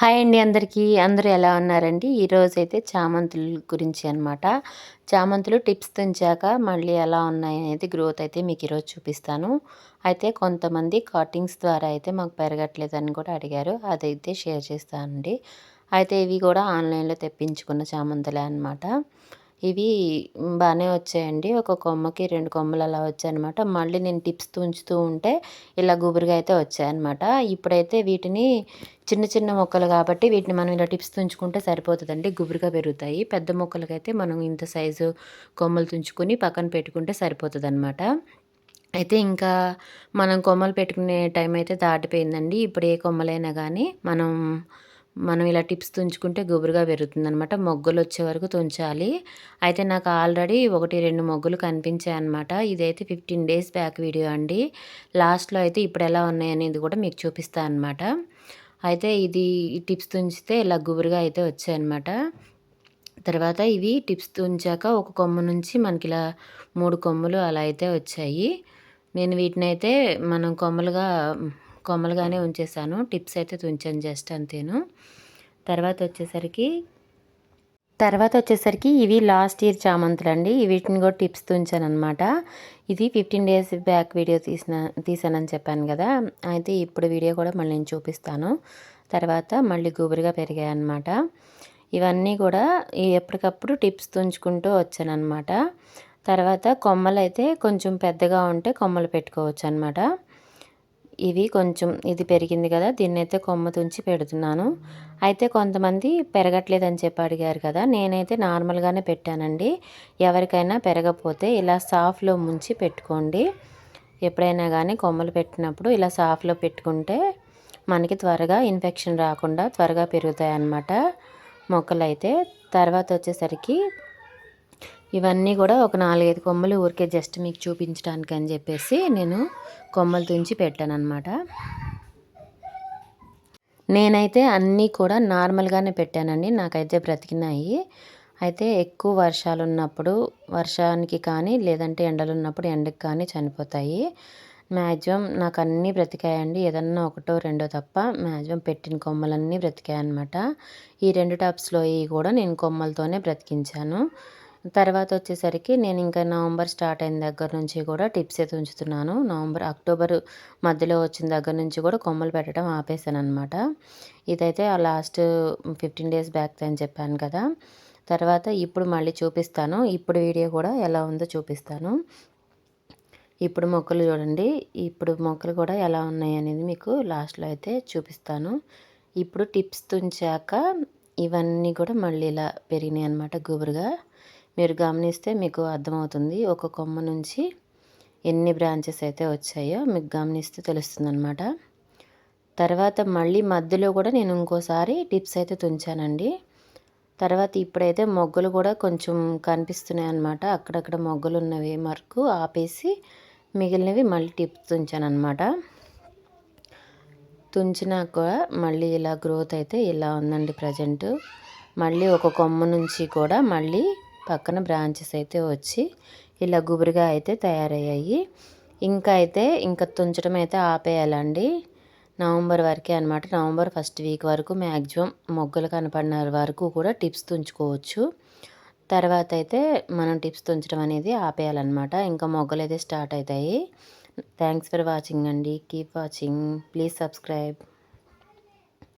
Hi అండి అందరికీ. అందరూ ఎలా ఉన్నారండి? ఈరోజు అయితే చామంతుల గురించి అనమాట చామంతులు టిప్స్ తుంచాక మళ్ళీ ఎలా ఉన్నాయి అనేది గ్రోత్ అయితే మీకు ఈరోజు చూపిస్తాను. అయితే కొంతమంది కటింగ్స్ ద్వారా అయితే మాకు పెరగట్లేదని కూడా అడిగారు. అదైతే షేర్ చేస్తానండి. అయితే ఇవి కూడా ఆన్లైన్లో తెప్పించుకున్న చామంతులే అనమాట ఇవి బాగానే వచ్చాయండి. ఒక కొమ్మకి రెండు కొమ్మలు అలా వచ్చాయన్నమాట. మళ్ళీ నేను టిప్స్ తుంచుతూ ఉంటే ఇలా గుబురుగా అయితే వచ్చాయన్నమాట. ఇప్పుడైతే వీటిని చిన్న చిన్న మొక్కలు కాబట్టి వీటిని మనం ఇలా టిప్స్ తుంచుకుంటే సరిపోతుందండి. గుబురుగా పెరుగుతాయి. పెద్ద మొక్కలకైతే మనం ఇంత సైజు కొమ్మలు తుంచుకొని పక్కన పెట్టుకుంటే సరిపోతుంది అనమాట అయితే ఇంకా మనం కొమ్మలు పెట్టుకునే టైం అయితే దాటిపోయిందండి. ఇప్పుడు ఏ కొమ్మలైనా కానీ మనం మనం ఇలా టిప్స్ తుంచుకుంటే గుబురుగా పెరుగుతుందనమాట మొగ్గులు వచ్చే వరకు తుంచాలి. అయితే నాకు ఆల్రెడీ ఒకటి రెండు మొగ్గులు కనిపించాయి అనమాట ఇదైతే ఫిఫ్టీన్ డేస్ బ్యాక్ వీడియో అండి. లాస్ట్లో అయితే ఇప్పుడు ఎలా ఉన్నాయనేది కూడా మీకు చూపిస్తాను అనమాట అయితే ఇది టిప్స్ తుంచితే ఇలా గుబురుగా అయితే వచ్చాయన్నమాట. తర్వాత ఇవి టిప్స్ తుంచాక ఒక కొమ్మ నుంచి మనకి ఇలా మూడు కొమ్ములు అలా అయితే వచ్చాయి. నేను వీటిని అయితే మనం కొమ్మలుగా కొమ్మలుగానే ఉంచేసాను. టిప్స్ అయితే తుంచాను జస్ట్ అంతేను. తర్వాత వచ్చేసరికి తర్వాత వచ్చేసరికి ఇవి లాస్ట్ ఇయర్ చామంతులు అండి వీటిని కూడా టిప్స్ తుంచాను అనమాట ఇది ఫిఫ్టీన్ డేస్ బ్యాక్ వీడియో తీసిన తీసానని చెప్పాను కదా. అయితే ఇప్పుడు వీడియో కూడా మళ్ళీ నేను చూపిస్తాను. తర్వాత మళ్ళీ గుబురుగా పెరిగాయి అనమాట ఇవన్నీ కూడా ఎప్పటికప్పుడు టిప్స్ తుంచుకుంటూ వచ్చాను అనమాట తర్వాత కొమ్మలు అయితే కొంచెం పెద్దగా ఉంటే కొమ్మలు పెట్టుకోవచ్చు అనమాట ఇవి కొంచెం ఇది పెరిగింది కదా దీన్ని అయితే కొమ్మ తుంచి పెడుతున్నాను. అయితే కొంతమంది పెరగట్లేదని చెప్పి అడిగారు కదా నేనైతే నార్మల్గానే పెట్టానండి. ఎవరికైనా పెరగపోతే ఇలా సాఫ్లో ముంచి పెట్టుకోండి. ఎప్పుడైనా కానీ కొమ్మలు పెట్టినప్పుడు ఇలా సాఫ్లో పెట్టుకుంటే మనకి త్వరగా ఇన్ఫెక్షన్ రాకుండా త్వరగా పెరుగుతాయి అన్నమాట మొక్కలు అయితే తర్వాత వచ్చేసరికి ఇవన్నీ కూడా ఒక నాలుగైదు కొమ్మలు ఊరికే జస్ట్ మీకు చూపించడానికి అని చెప్పేసి నేను కొమ్మలు తుంచి పెట్టాను అనమాట నేనైతే అన్నీ కూడా నార్మల్గానే పెట్టానండి నాకైతే బ్రతికినాయి. అయితే ఎక్కువ వర్షాలు ఉన్నప్పుడు వర్షానికి కానీ లేదంటే ఎండలు ఉన్నప్పుడు ఎండకి కానీ చనిపోతాయి. మ్యాక్సిమం నాకు అన్నీ బ్రతికాయండి ఏదన్నా ఒకటో రెండో తప్ప మ్యాక్సిమం పెట్టిన కొమ్మలన్నీ బ్రతికాయి అనమాట ఈ రెండు టబ్స్లో కూడా నేను కొమ్మలతోనే బ్రతికించాను. తర్వాత వచ్చేసరికి నేను ఇంకా నవంబర్ స్టార్ట్ అయిన దగ్గర నుంచి కూడా టిప్స్ అయితే ఉంచుతున్నాను. నవంబర్ అక్టోబర్ మధ్యలో వచ్చిన దగ్గర నుంచి కూడా కొమ్మలు పెట్టడం ఆపేసాను అనమాట ఇదైతే ఆ లాస్ట్ ఫిఫ్టీన్ డేస్ బ్యాక్ అని చెప్పాను కదా. తర్వాత ఇప్పుడు మళ్ళీ చూపిస్తాను. ఇప్పుడు వీడియో కూడా ఎలా ఉందో చూపిస్తాను. ఇప్పుడు మొక్కలు చూడండి. ఇప్పుడు మొక్కలు కూడా ఎలా ఉన్నాయి అనేది మీకు లాస్ట్లో అయితే చూపిస్తాను. ఇప్పుడు టిప్స్ తుంచాక ఇవన్నీ కూడా మళ్ళీ ఇలా పెరిగినాయి అనమాట గుబురుగా. మీరు గమనిస్తే మీకు అర్థమవుతుంది. ఒక కొమ్మ నుంచి ఎన్ని బ్రాంచెస్ అయితే వచ్చాయో మీకు గమనిస్తే తెలుస్తుంది అనమాట తర్వాత మళ్ళీ మధ్యలో కూడా నేను ఇంకోసారి టిప్స్ అయితే తుంచానండి. తర్వాత ఇప్పుడైతే మొగ్గలు కూడా కొంచెం కనిపిస్తున్నాయి అనమాట అక్కడక్కడ మొగ్గలు ఉన్నవి వరకు ఆపేసి మిగిలినవి మళ్ళీ టిప్స్ తుంచాను అనమాట తుంచినాక మళ్ళీ ఇలా గ్రోత్ అయితే ఇలా ఉందండి ప్రజెంట్. మళ్ళీ ఒక కొమ్మ నుంచి కూడా మళ్ళీ పక్కన బ్రాంచెస్ అయితే వచ్చి ఇలా గుబురుగా అయితే తయారయ్యాయి. ఇంకా అయితే ఇంకా తుంచడం అయితే ఆపేయాలండి. నవంబర్ వరకే అనమాట నవంబర్ ఫస్ట్ వీక్ వరకు మ్యాక్సిమం మొగ్గలు కనపడిన వరకు కూడా టిప్స్ తుంచుకోవచ్చు. తర్వాత అయితే మనం టిప్స్ తుంచడం అనేది ఆపేయాలన్నమాట. ఇంకా మొగ్గలు అయితే స్టార్ట్ అవుతాయి. థ్యాంక్స్ ఫర్ వాచింగ్ అండి. Keep watching please subscribe